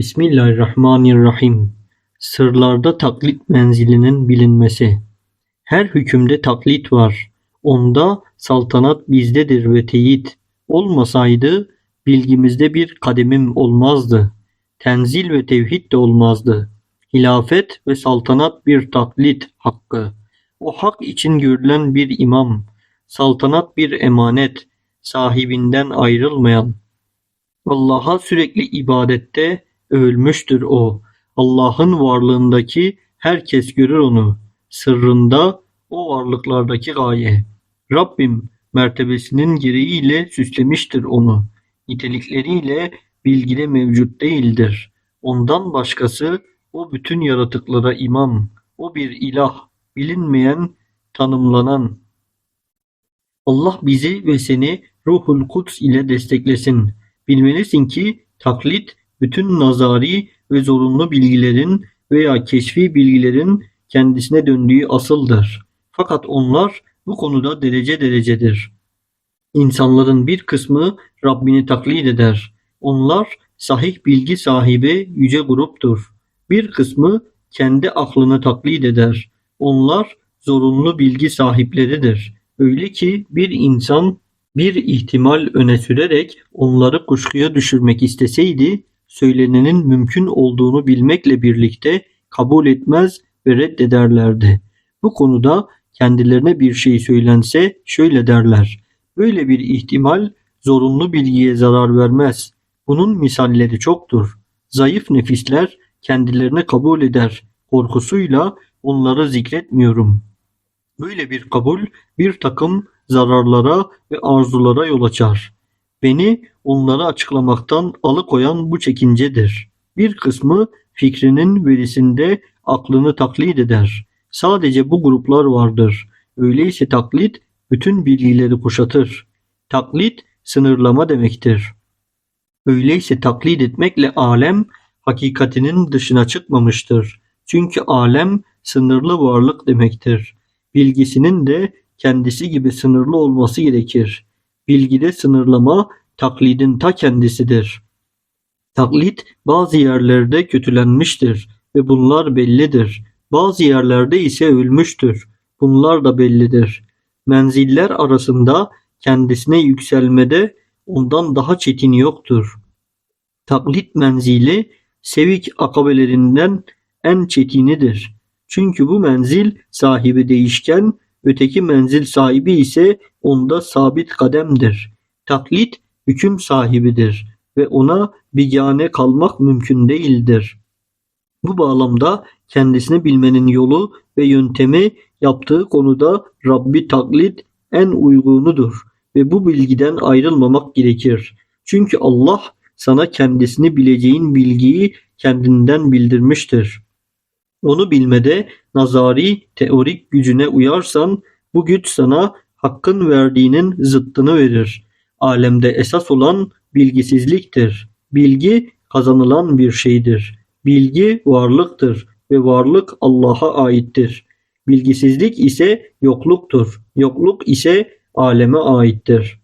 Bismillahirrahmanirrahim. Sırlarda taklit menzilinin bilinmesi. Her hükümde taklit var. Onda saltanat bizdedir ve teyit. Olmasaydı bilgimizde bir kademim olmazdı. Tenzil ve tevhid de olmazdı. Hilafet ve saltanat bir taklit hakkı. O hak için görülen bir imam. Saltanat bir emanet. Sahibinden ayrılmayan. Allah'a sürekli ibadette övülmüştür o. Allah'ın varlığındaki herkes görür onu. Sırrında o varlıklardaki gaye. Rabbim mertebesinin gereğiyle süslemiştir onu. Nitelikleriyle bilgide mevcut değildir. Ondan başkası o bütün yaratıklara imam. O bir ilah, bilinmeyen, tanımlanan. Allah bizi ve seni Ruhul Kuds ile desteklesin. Bilmelisin ki taklit bütün nazari ve zorunlu bilgilerin veya keşfi bilgilerin kendisine döndüğü asıldır. Fakat onlar bu konuda derece derecedir. İnsanların bir kısmı Rabbini taklit eder. Onlar sahih bilgi sahibi yüce gruptur. Bir kısmı kendi aklını taklit eder. Onlar zorunlu bilgi sahipleridir. Öyle ki bir insan bir ihtimal öne sürerek onları kuşkuya düşürmek isteseydi, söylenenin mümkün olduğunu bilmekle birlikte kabul etmez ve reddederlerdi. Bu konuda kendilerine bir şey söylense şöyle derler. Böyle bir ihtimal zorunlu bilgiye zarar vermez. Bunun misalleri çoktur. Zayıf nefisler kendilerini kabul eder. Korkusuyla onları zikretmiyorum. Böyle bir kabul bir takım zararlara ve arzulara yol açar. Beni onları açıklamaktan alıkoyan bu çekincedir. Bir kısmı fikrinin verisinde aklını taklit eder. Sadece bu gruplar vardır. Öyleyse taklit bütün bilgileri kuşatır. Taklit sınırlama demektir. Öyleyse taklit etmekle alem hakikatinin dışına çıkmamıştır. Çünkü alem sınırlı varlık demektir. Bilgisinin de kendisi gibi sınırlı olması gerekir. Bilgide sınırlama taklidin ta kendisidir. Taklit bazı yerlerde kötülenmiştir ve bunlar bellidir. Bazı yerlerde ise ölmüştür. Bunlar da bellidir. Menziller arasında kendisine yükselmede ondan daha çetin yoktur. Taklit menzili sevik akabelerinden en çetinidir. Çünkü bu menzil sahibi değişken, öteki menzil sahibi ise onda sabit kademdir. Taklit hüküm sahibidir ve ona bigane kalmak mümkün değildir. Bu bağlamda kendisini bilmenin yolu ve yöntemi yaptığı konuda Rabbi taklit en uygunudur ve bu bilgiden ayrılmamak gerekir. Çünkü Allah sana kendisini bileceğin bilgiyi kendinden bildirmiştir. Onu bilmede nazari, teorik gücüne uyarsan bu güç sana hakkın verdiğinin zıttını verir. Alemde esas olan bilgisizliktir. Bilgi kazanılan bir şeydir. Bilgi varlıktır ve varlık Allah'a aittir. Bilgisizlik ise yokluktur. Yokluk ise aleme aittir.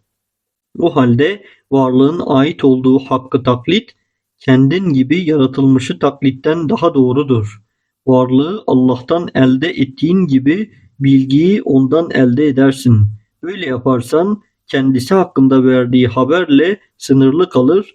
O halde varlığın ait olduğu hakkı taklit, kendin gibi yaratılmışı taklitten daha doğrudur. Varlığı Allah'tan elde ettiğin gibi bilgiyi ondan elde edersin. Böyle yaparsan kendisi hakkında verdiği haberle sınırlı kalır.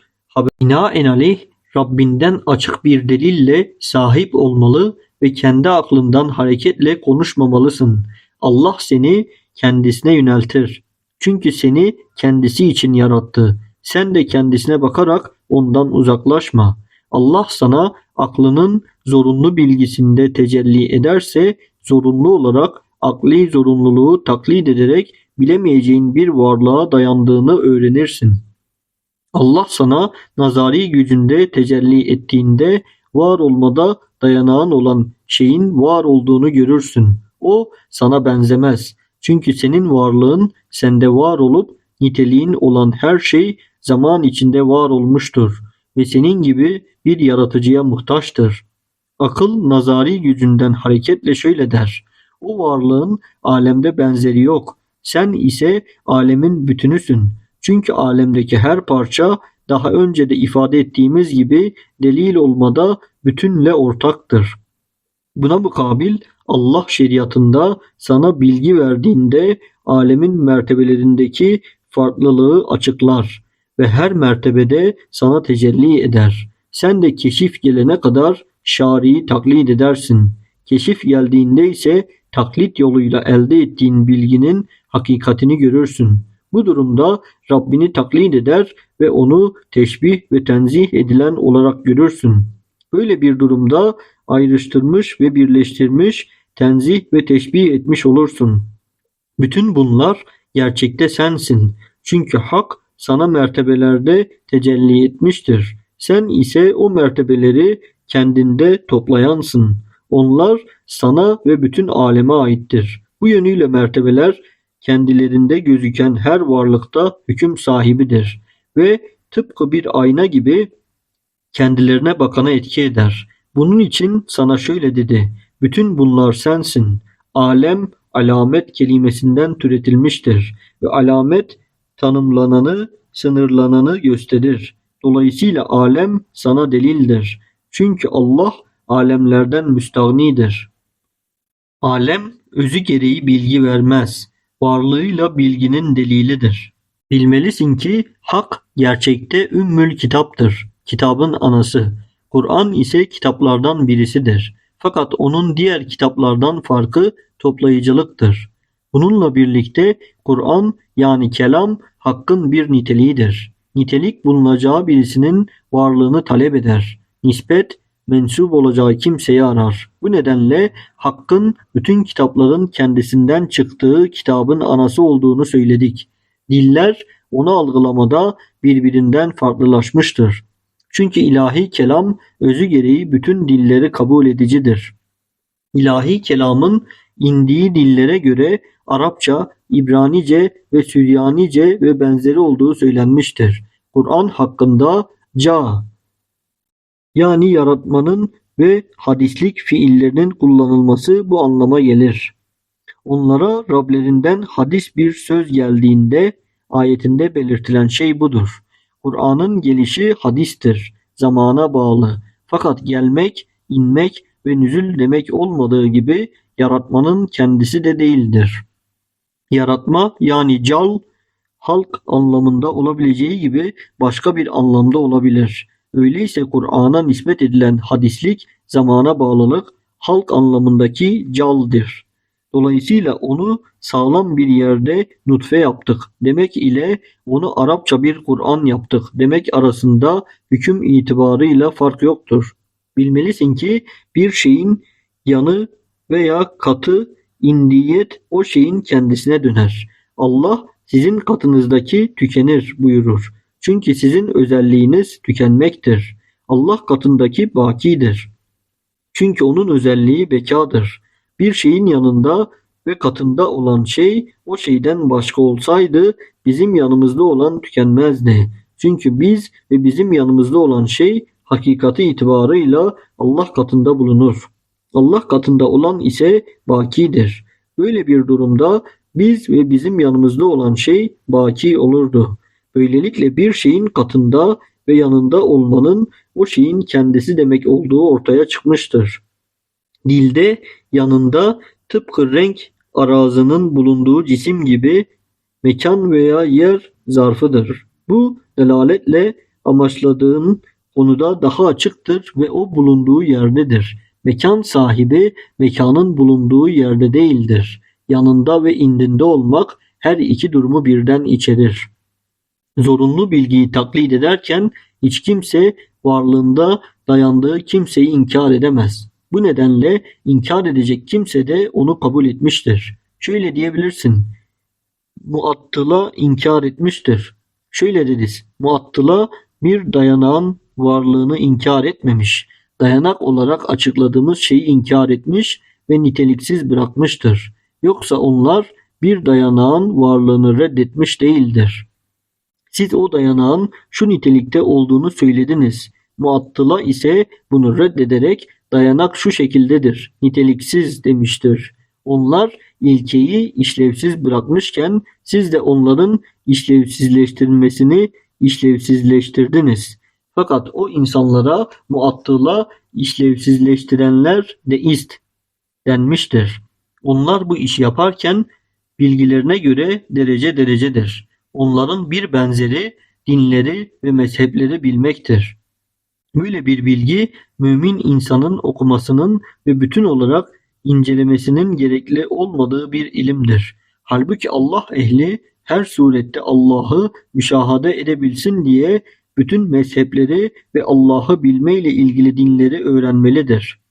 Binaenaleyh Rabbinden açık bir delille sahip olmalı ve kendi aklından hareketle konuşmamalısın. Allah seni kendisine yöneltir. Çünkü seni kendisi için yarattı. Sen de kendisine bakarak ondan uzaklaşma. Allah sana aklının zorunlu bilgisinde tecelli ederse zorunlu olarak akli zorunluluğu taklit ederek bilemeyeceğin bir varlığa dayandığını öğrenirsin. Allah sana nazari gücünde tecelli ettiğinde var olmada dayanağın olan şeyin var olduğunu görürsün. O sana benzemez. Çünkü senin varlığın sende var olup niteliğin olan her şey zaman içinde var olmuştur ve senin gibi bir yaratıcıya muhtaçtır. Akıl nazari gücünden hareketle şöyle der. O varlığın alemde benzeri yok. Sen ise alemin bütünüsün. Çünkü alemdeki her parça daha önce de ifade ettiğimiz gibi delil olmada bütünle ortaktır. Buna mukabil Allah şeriatında sana bilgi verdiğinde alemin mertebelerindeki farklılığı açıklar ve her mertebede sana tecelli eder. Sen de keşif gelene kadar şari'i taklit edersin. Keşif geldiğinde ise taklit yoluyla elde ettiğin bilginin hakikatini görürsün. Bu durumda Rabbini taklit eder ve onu teşbih ve tenzih edilen olarak görürsün. Böyle bir durumda ayrıştırmış ve birleştirmiş, tenzih ve teşbih etmiş olursun. Bütün bunlar gerçekte sensin. Çünkü hak sana mertebelerde tecelli etmiştir. Sen ise o mertebeleri kendinde toplayansın. Onlar sana ve bütün aleme aittir. Bu yönüyle mertebeler kendilerinde gözüken her varlıkta hüküm sahibidir ve tıpkı bir ayna gibi kendilerine bakana etki eder. Bunun için sana şöyle dedi. Bütün bunlar sensin. Alem alamet kelimesinden türetilmiştir ve alamet tanımlananı, sınırlananı gösterir. Dolayısıyla alem sana delildir. Çünkü Allah alemlerden müstahnidir. Alem özü gereği bilgi vermez. Varlığıyla bilginin delilidir. Bilmelisin ki hak gerçekte ümmül kitaptır. Kitabın anası. Kur'an ise kitaplardan birisidir. Fakat onun diğer kitaplardan farkı toplayıcılıktır. Bununla birlikte Kur'an yani kelam hakkın bir niteliğidir. Nitelik bulunacağı birisinin varlığını talep eder. Nispet mensup olacağı kimseyi arar. Bu nedenle hakkın bütün kitapların kendisinden çıktığı kitabın anası olduğunu söyledik. Diller onu algılamada birbirinden farklılaşmıştır. Çünkü ilahi kelam özü gereği bütün dilleri kabul edicidir. İlahi kelamın indiği dillere göre Arapça, İbranice ve Süryanice ve benzeri olduğu söylenmiştir. Kur'an hakkında ca yani yaratmanın ve hadislik fiillerinin kullanılması bu anlama gelir. Onlara Rablerinden hadis bir söz geldiğinde ayetinde belirtilen şey budur. Kur'an'ın gelişi hadistir, zamana bağlı. Fakat gelmek, inmek ve nüzül demek olmadığı gibi yaratmanın kendisi de değildir. Yaratma yani cal, halk anlamında olabileceği gibi başka bir anlamda olabilir. Öyleyse Kur'an'a nispet edilen hadislik, zamana bağlılık, halk anlamındaki caldır. Dolayısıyla onu sağlam bir yerde nutfe yaptık demek ile onu Arapça bir Kur'an yaptık demek arasında hüküm itibarıyla fark yoktur. Bilmelisin ki bir şeyin yanı veya katı indiyet o şeyin kendisine döner. Allah sizin katınızdaki tükenir buyurur. Çünkü sizin özelliğiniz tükenmektir. Allah katındaki bakidir. Çünkü onun özelliği bekadır. Bir şeyin yanında ve katında olan şey o şeyden başka olsaydı bizim yanımızda olan tükenmezdi. Çünkü biz ve bizim yanımızda olan şey hakikati itibarıyla Allah katında bulunur. Allah katında olan ise bakidir. Böyle bir durumda biz ve bizim yanımızda olan şey baki olurdu. Böylelikle bir şeyin katında ve yanında olmanın o şeyin kendisi demek olduğu ortaya çıkmıştır. Dilde yanında tıpkı renk arazının bulunduğu cisim gibi mekan veya yer zarfıdır. Bu delaletle amaçladığın konuda daha açıktır ve o bulunduğu yerdedir. Mekan sahibi mekanın bulunduğu yerde değildir. Yanında ve indinde olmak her iki durumu birden içerir. Zorunlu bilgiyi taklit ederken hiç kimse varlığında dayandığı kimseyi inkar edemez. Bu nedenle inkar edecek kimse de onu kabul etmiştir. Şöyle diyebilirsin. Muattıla inkar etmiştir. Şöyle deriz. Muattıla bir dayanağın varlığını inkar etmemiş. Dayanak olarak açıkladığımız şeyi inkar etmiş ve niteliksiz bırakmıştır. Yoksa onlar bir dayanağın varlığını reddetmiş değildir. Siz o dayanağın şu nitelikte olduğunu söylediniz. Muattıla ise bunu reddederek dayanak şu şekildedir, niteliksiz demiştir. Onlar ilkeyi işlevsiz bırakmışken siz de onların işlevsizleştirilmesini işlevsizleştirdiniz. Fakat o insanlara muattıla işlevsizleştirenler deist denmiştir. Onlar bu işi yaparken bilgilerine göre derece derecedir. Onların bir benzeri dinleri ve mezhepleri bilmektir. Böyle bir bilgi mümin insanın okumasının ve bütün olarak incelemesinin gerekli olmadığı bir ilimdir. Halbuki Allah ehli her surette Allah'ı müşahede edebilsin diye bütün mezhepleri ve Allah'ı bilmeyle ilgili dinleri öğrenmelidir.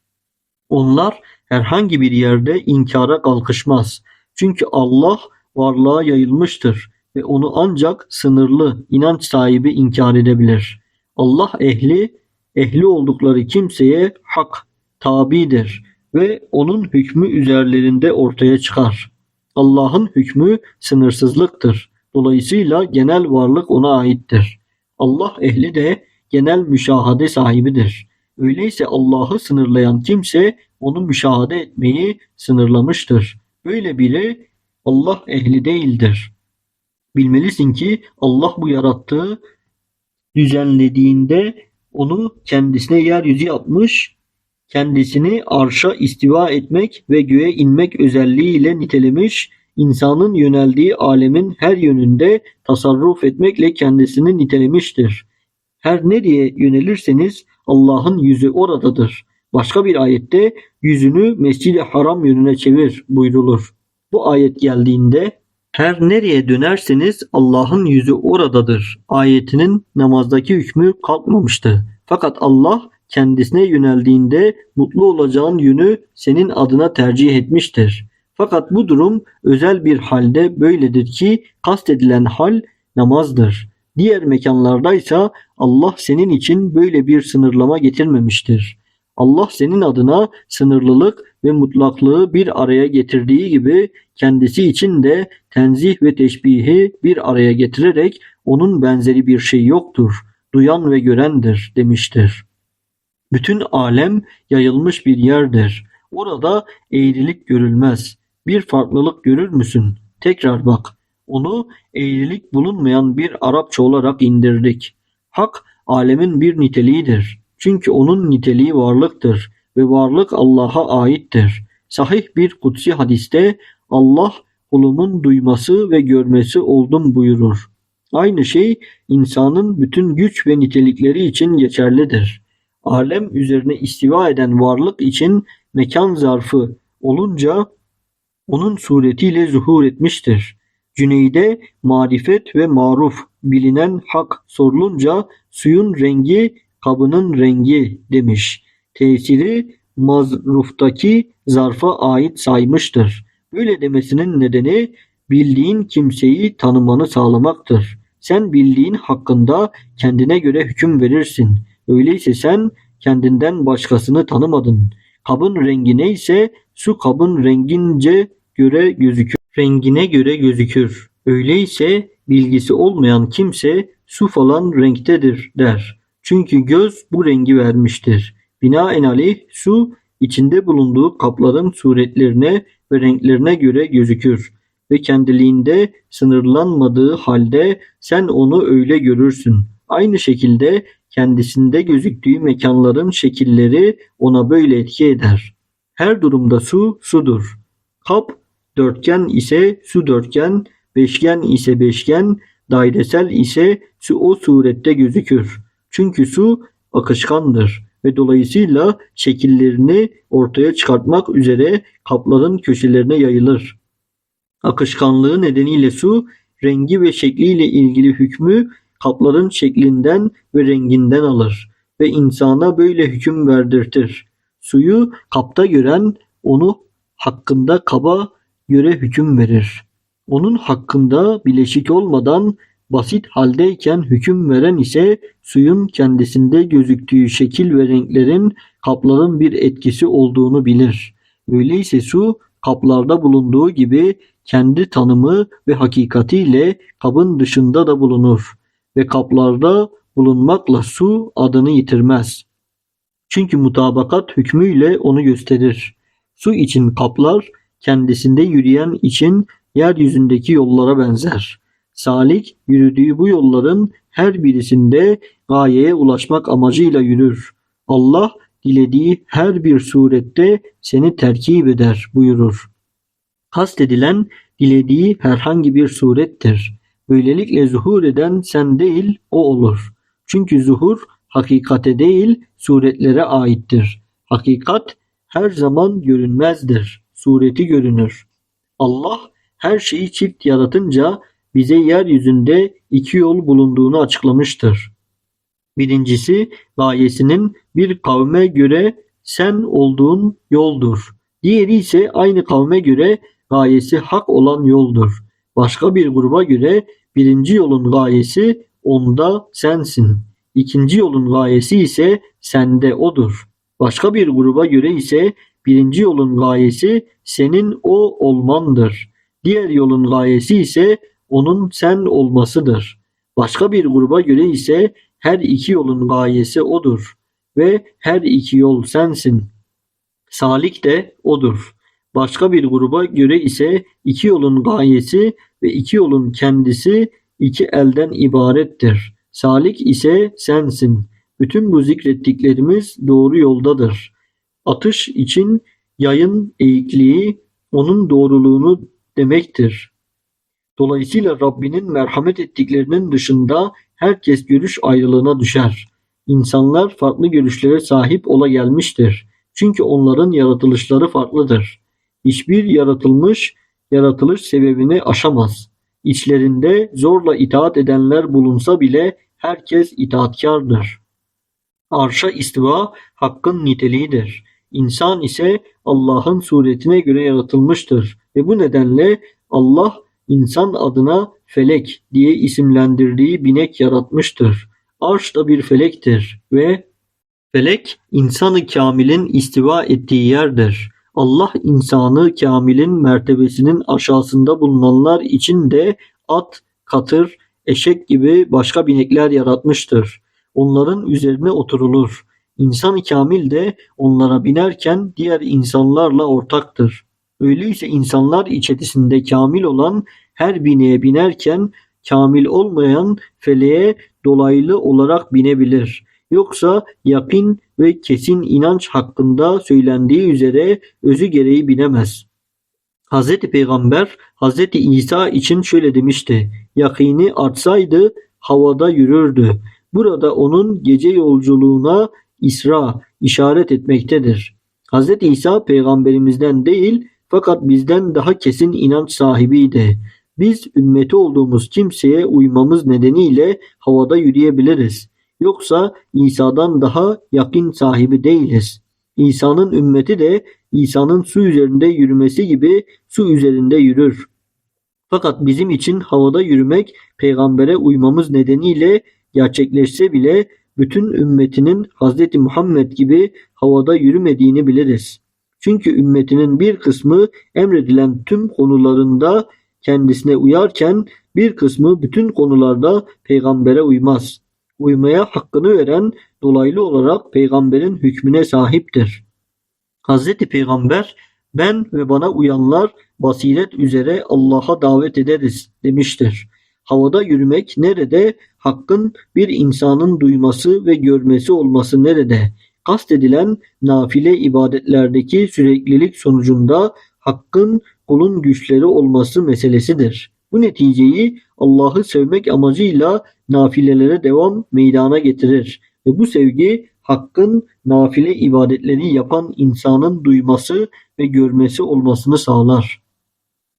Onlar herhangi bir yerde inkara kalkışmaz. Çünkü Allah varlığa yayılmıştır ve onu ancak sınırlı inanç sahibi inkar edebilir. Allah ehli, ehli oldukları kimseye hak tabidir ve onun hükmü üzerlerinde ortaya çıkar. Allah'ın hükmü sınırsızlıktır. Dolayısıyla genel varlık ona aittir. Allah ehli de genel müşahade sahibidir. Öyleyse Allah'ı sınırlayan kimse onu müşahede etmeyi sınırlamıştır. Böyle biri Allah ehli değildir. Bilmelisin ki Allah bu yarattığı düzenlediğinde onu kendisine yeryüzü yapmış, kendisini arşa istiva etmek ve göğe inmek özelliğiyle nitelemiş, insanın yöneldiği alemin her yönünde tasarruf etmekle kendisini nitelemiştir. Her nereye yönelirseniz Allah'ın yüzü oradadır. Başka bir ayette yüzünü Mescid-i Haram yönüne çevir buyrulur. Bu ayet geldiğinde her nereye dönerseniz Allah'ın yüzü oradadır. Ayetinin namazdaki hükmü kalkmamıştı. Fakat Allah kendisine yöneldiğinde mutlu olacağın yönü senin adına tercih etmiştir. Fakat bu durum özel bir halde böyledir ki kastedilen hal namazdır. Diğer mekanlardaysa Allah senin için böyle bir sınırlama getirmemiştir. Allah senin adına sınırlılık ve mutlaklığı bir araya getirdiği gibi kendisi için de tenzih ve teşbihi bir araya getirerek onun benzeri bir şey yoktur. Duyan ve görendir demiştir. Bütün alem yayılmış bir yerdir. Orada eğrilik görülmez. Bir farklılık görür müsün? Tekrar bak. Onu eğrilik bulunmayan bir Arapça olarak indirdik. Hak alemin bir niteliğidir. Çünkü onun niteliği varlıktır ve varlık Allah'a aittir. Sahih bir kutsi hadiste Allah kulumun duyması ve görmesi oldum buyurur. Aynı şey insanın bütün güç ve nitelikleri için geçerlidir. Alem üzerine istiva eden varlık için mekan zarfı olunca onun suretiyle zuhur etmiştir. Cüneyde marifet ve maruf bilinen hak sorulunca suyun rengi kabının rengi demiş. Tesiri mazruftaki zarfa ait saymıştır. Böyle demesinin nedeni bildiğin kimseyi tanımanı sağlamaktır. Sen bildiğin hakkında kendine göre hüküm verirsin. Öyleyse sen kendinden başkasını tanımadın. Kabın rengi neyse su kabın rengince göre gözükür. Rengine göre gözükür. Öyleyse bilgisi olmayan kimse su falan renktedir der. Çünkü göz bu rengi vermiştir. Binaenaleyh su içinde bulunduğu kapların suretlerine ve renklerine göre gözükür ve kendiliğinde sınırlanmadığı halde sen onu öyle görürsün. Aynı şekilde kendisinde gözüktüğü mekanların şekilleri ona böyle etki eder. Her durumda su sudur. Kap dörtgen ise su dörtgen, beşgen ise beşgen, dairesel ise su o surette gözükür. Çünkü su akışkandır ve dolayısıyla şekillerini ortaya çıkartmak üzere kapların köşelerine yayılır. Akışkanlığı nedeniyle su rengi ve şekliyle ilgili hükmü kapların şeklinden ve renginden alır ve insana böyle hüküm verdirtir. Suyu kapta gören onu hakkında kaba göre hüküm verir. Onun hakkında bileşik olmadan basit haldeyken hüküm veren ise suyun kendisinde gözüktüğü şekil ve renklerin kapların bir etkisi olduğunu bilir. Öyleyse su kaplarda bulunduğu gibi kendi tanımı ve hakikatiyle kabın dışında da bulunur ve kaplarda bulunmakla su adını yitirmez. Çünkü mutabakat hükmüyle onu gösterir. Su için kaplar kendisinde yürüyen için yeryüzündeki yollara benzer. Salik yürüdüğü bu yolların her birisinde gayeye ulaşmak amacıyla yürür. Allah dilediği her bir surette seni terkip eder buyurur. Kastedilen dilediği herhangi bir surettir. Böylelikle zuhur eden sen değil o olur. Çünkü zuhur hakikate değil suretlere aittir. Hakikat her zaman görünmezdir. Sureti görünür. Allah her şeyi çift yaratınca bize yeryüzünde iki yol bulunduğunu açıklamıştır. Birincisi gayesinin bir kavme göre sen olduğun yoldur. Diğeri ise aynı kavme göre gayesi hak olan yoldur. Başka bir gruba göre birinci yolun gayesi onda sensin. İkinci yolun gayesi ise sende odur. Başka bir gruba göre ise birinci yolun gayesi senin o olmandır. Diğer yolun gayesi ise onun sen olmasıdır. Başka bir gruba göre ise her iki yolun gayesi odur ve her iki yol sensin. Salik de odur. Başka bir gruba göre ise iki yolun gayesi ve iki yolun kendisi iki elden ibarettir. Salik ise sensin. Bütün bu zikrettiklerimiz doğru yoldadır. Atış için yayın eğikliği onun doğruluğunu demektir. Dolayısıyla Rabbinin merhamet ettiklerinin dışında herkes görüş ayrılığına düşer. İnsanlar farklı görüşlere sahip ola gelmiştir. Çünkü onların yaratılışları farklıdır. Hiçbir yaratılmış yaratılış sebebini aşamaz. İçlerinde zorla itaat edenler bulunsa bile herkes itaatkardır. Arşa istiva hakkın niteliğidir. İnsan ise Allah'ın suretine göre yaratılmıştır ve bu nedenle Allah insan adına felek diye isimlendirdiği binek yaratmıştır. Arş da bir felektir ve felek insanı kamilin istiva ettiği yerdir. Allah insanı kamilin mertebesinin aşağısında bulunanlar için de at, katır, eşek gibi başka binekler yaratmıştır. Onların üzerine oturulur. İnsan-ı kamil de onlara binerken diğer insanlarla ortaktır. Öyleyse insanlar içerisinde kamil olan her bineğe binerken kamil olmayan feleğe dolaylı olarak binebilir. Yoksa yakın ve kesin inanç hakkında söylendiği üzere özü gereği binemez. Hz. Peygamber Hz. İsa için şöyle demişti. Yakini artsaydı havada yürürdü. Burada onun gece yolculuğuna İsra işaret etmektedir. Hz. İsa peygamberimizden değil fakat bizden daha kesin inanç sahibiydi. Biz ümmeti olduğumuz kimseye uymamız nedeniyle havada yürüyebiliriz. Yoksa İsa'dan daha yakın sahibi değiliz. İsa'nın ümmeti de İsa'nın su üzerinde yürümesi gibi su üzerinde yürür. Fakat bizim için havada yürümek peygambere uymamız nedeniyle gerçekleşse bile bütün ümmetinin Hz. Muhammed gibi havada yürümediğini biliriz. Çünkü ümmetinin bir kısmı emredilen tüm konularında kendisine uyarken bir kısmı bütün konularda peygambere uymaz. Uymaya hakkını veren dolaylı olarak peygamberin hükmüne sahiptir. Hz. Peygamber ben ve bana uyanlar basiret üzere Allah'a davet ederiz demiştir. Havada yürümek nerede? Hakkın bir insanın duyması ve görmesi olması nerede? Kastedilen nafile ibadetlerdeki süreklilik sonucunda hakkın kulun güçleri olması meselesidir. Bu neticeyi Allah'ı sevmek amacıyla nafilelere devam meydana getirir ve bu sevgi hakkın nafile ibadetleri yapan insanın duyması ve görmesi olmasını sağlar.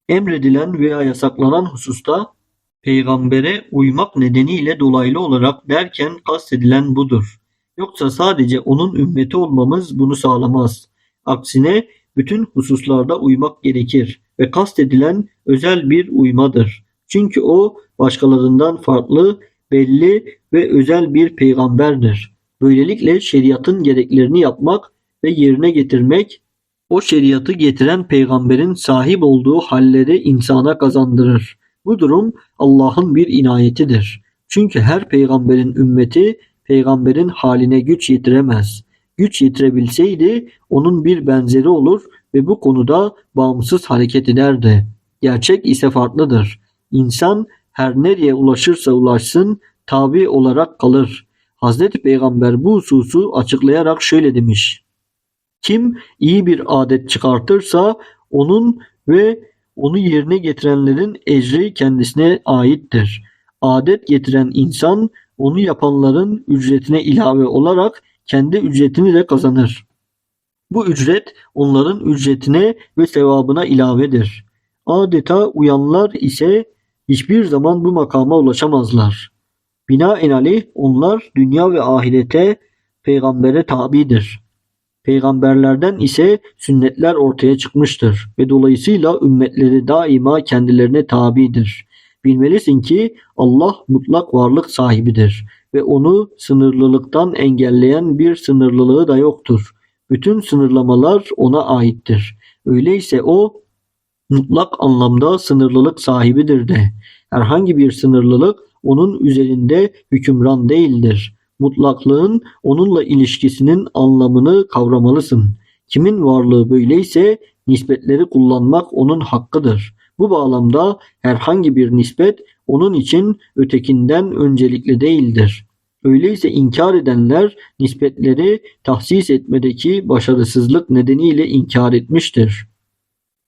Emredilen veya yasaklanan hususta peygambere uymak nedeniyle dolaylı olarak derken kastedilen budur. Yoksa sadece onun ümmeti olmamız bunu sağlamaz. Aksine bütün hususlarda uymak gerekir ve kastedilen özel bir uymadır. Çünkü o başkalarından farklı, belli ve özel bir peygamberdir. Böylelikle şeriatın gereklerini yapmak ve yerine getirmek o şeriatı getiren peygamberin sahip olduğu halleri insana kazandırır. Bu durum Allah'ın bir inayetidir. Çünkü her peygamberin ümmeti peygamberin haline güç yetiremez. Güç yetirebilseydi onun bir benzeri olur ve bu konuda bağımsız hareket ederdi. Gerçek ise farklıdır. İnsan her nereye ulaşırsa ulaşsın tabi olarak kalır. Hazreti Peygamber bu hususu açıklayarak şöyle demiş. Kim iyi bir adet çıkartırsa onun ve onu yerine getirenlerin ecri kendisine aittir. Adet getiren insan onu yapanların ücretine ilave olarak kendi ücretini de kazanır. Bu ücret onların ücretine ve sevabına ilavedir. Adeta uyanlar ise hiçbir zaman bu makama ulaşamazlar. Binaenaleyh onlar dünya ve ahirete peygambere tabidir. Peygamberlerden ise sünnetler ortaya çıkmıştır ve dolayısıyla ümmetleri daima kendilerine tabidir. Bilmelisin ki Allah mutlak varlık sahibidir ve onu sınırlılıktan engelleyen bir sınırlılığı da yoktur. Bütün sınırlamalar ona aittir. Öyleyse o mutlak anlamda sınırlılık sahibidir de. Herhangi bir sınırlılık onun üzerinde hükümran değildir. Mutlaklığın onunla ilişkisinin anlamını kavramalısın. Kimin varlığı böyleyse nispetleri kullanmak onun hakkıdır. Bu bağlamda herhangi bir nispet onun için ötekinden öncelikli değildir. Öyleyse inkar edenler nispetleri tahsis etmedeki başarısızlık nedeniyle inkar etmiştir.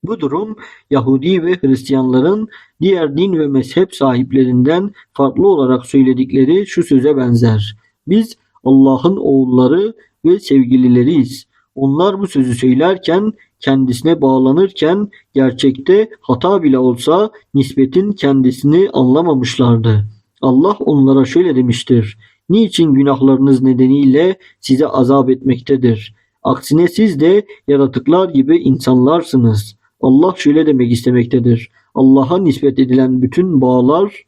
Bu durum Yahudi ve Hristiyanların diğer din ve mezhep sahiplerinden farklı olarak söyledikleri şu söze benzer. Biz Allah'ın oğulları ve sevgilileriyiz. Onlar bu sözü söylerken kendisine bağlanırken gerçekte hata bile olsa nispetin kendisini anlamamışlardı. Allah onlara şöyle demiştir. Niçin günahlarınız nedeniyle size azap etmektedir? Aksine siz de yaratıklar gibi insanlarsınız. Allah şöyle demek istemektedir. Allah'a nispet edilen bütün bağlar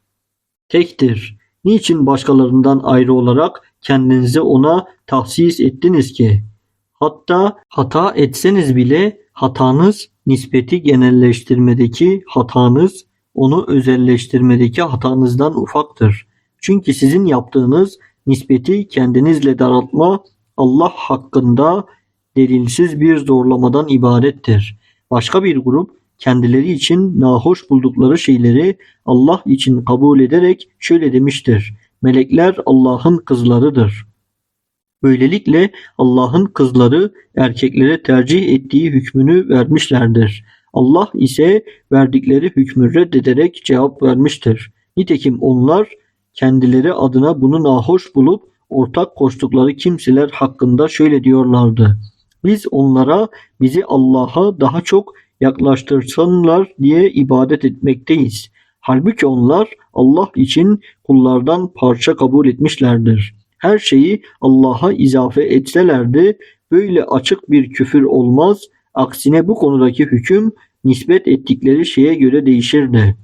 tektir. Niçin başkalarından ayrı olarak kendinizi ona tahsis ettiniz ki? Hatta hata etseniz bile hatanız nispeti genelleştirmedeki hatanız onu özelleştirmedeki hatanızdan ufaktır. Çünkü sizin yaptığınız nispeti kendinizle daraltma Allah hakkında delilsiz bir zorlamadan ibarettir. Başka bir grup kendileri için nahoş buldukları şeyleri Allah için kabul ederek şöyle demiştir. Melekler Allah'ın kızlarıdır. Böylelikle Allah'ın kızları erkeklere tercih ettiği hükmünü vermişlerdir. Allah ise verdikleri hükmü reddederek cevap vermiştir. Nitekim onlar kendileri adına bunu nahoş bulup ortak koştukları kimseler hakkında şöyle diyorlardı. Biz onlara bizi Allah'a daha çok yaklaştırsınlar diye ibadet etmekteyiz. Halbuki onlar Allah için kullardan parça kabul etmişlerdir. Her şeyi Allah'a izafe etselerdi böyle açık bir küfür olmaz. Aksine bu konudaki hüküm nispet ettikleri şeye göre değişirdi.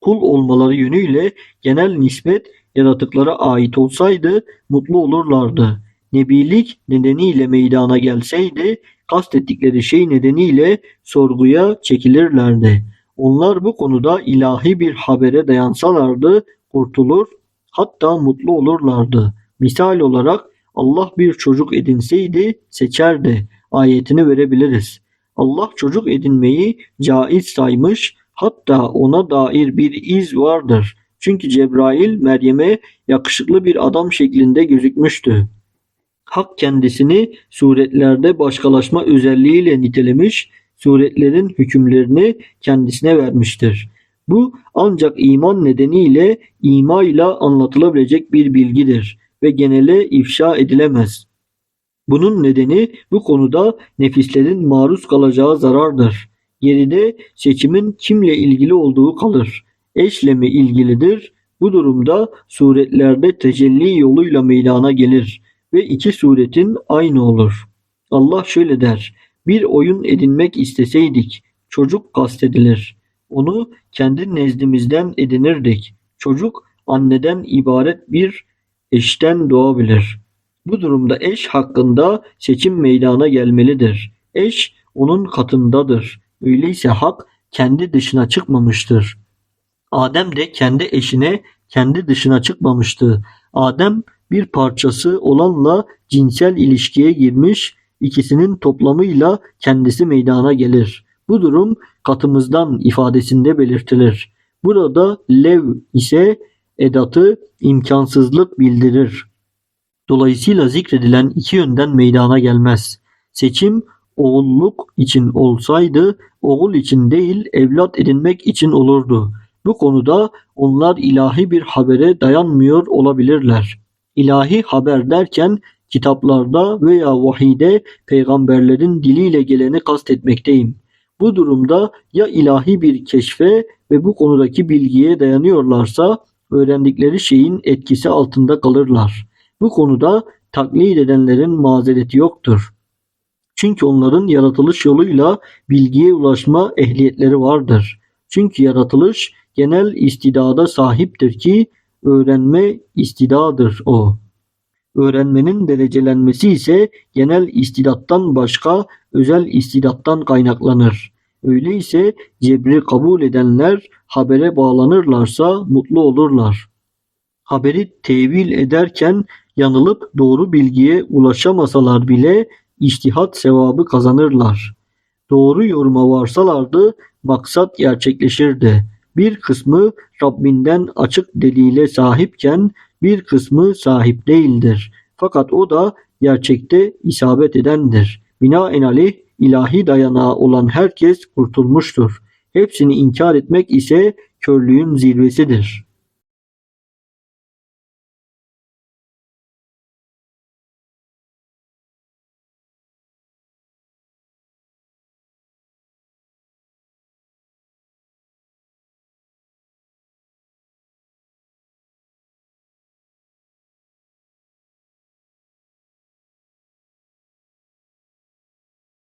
Kul olmaları yönüyle genel nispet yaratıklara ait olsaydı mutlu olurlardı. Nebilik nedeniyle meydana gelseydi kastettikleri şey nedeniyle sorguya çekilirlerdi. Onlar bu konuda ilahi bir habere dayansalardı kurtulur hatta mutlu olurlardı. Misal olarak Allah bir çocuk edinseydi seçerdi. Ayetini verebiliriz. Allah çocuk edinmeyi caiz saymış hatta ona dair bir iz vardır. Çünkü Cebrail Meryem'e yakışıklı bir adam şeklinde gözükmüştü. Hak kendisini suretlerde başkalaşma özelliğiyle nitelemiş, suretlerin hükümlerini kendisine vermiştir. Bu ancak iman nedeniyle ima ile anlatılabilecek bir bilgidir ve genele ifşa edilemez. Bunun nedeni bu konuda nefislerin maruz kalacağı zarardır. Geride seçimin kimle ilgili olduğu kalır. Eşle mi ilgilidir? Bu durumda suretlerde tecelli yoluyla meydana gelir ve iki suretin aynı olur. Allah şöyle der. Bir oyun edinmek isteseydik çocuk kastedilir. Onu kendi nezdimizden edinirdik. Çocuk anneden ibaret bir eşten doğabilir. Bu durumda eş hakkında seçim meydana gelmelidir. Eş onun katındadır. Öyleyse hak kendi dışına çıkmamıştır. Adem de kendi eşine kendi dışına çıkmamıştı. Adem bir parçası olanla cinsel ilişkiye girmiş, ikisinin toplamıyla kendisi meydana gelir. Bu durum katımızdan ifadesinde belirtilir. Burada lev ise edatı imkansızlık bildirir. Dolayısıyla zikredilen iki yönden meydana gelmez. Seçim oğulluk için olsaydı oğul için değil evlat edinmek için olurdu. Bu konuda onlar ilahi bir habere dayanmıyor olabilirler. İlahi haber derken kitaplarda veya vahide peygamberlerin diliyle geleni kastetmekteyim. Bu durumda ya ilahi bir keşfe ve bu konudaki bilgiye dayanıyorlarsa öğrendikleri şeyin etkisi altında kalırlar. Bu konuda taklit edenlerin mazereti yoktur. Çünkü onların yaratılış yoluyla bilgiye ulaşma ehliyetleri vardır. Çünkü yaratılış genel istidada sahiptir ki öğrenme istidadır o. Öğrenmenin derecelenmesi ise genel istidattan başka özel istidattan kaynaklanır. Öyleyse cebri kabul edenler habere bağlanırlarsa mutlu olurlar. Haberi tevil ederken yanılıp doğru bilgiye ulaşamasalar bile içtihat sevabı kazanırlar. Doğru yoruma varsalardı maksat gerçekleşirdi. Bir kısmı Rabbinden açık delile sahipken bir kısmı sahip değildir. Fakat o da gerçekte isabet edendir. Binaenaleyh ilahi dayanağı olan herkes kurtulmuştur. Hepsini inkar etmek ise körlüğün zirvesidir.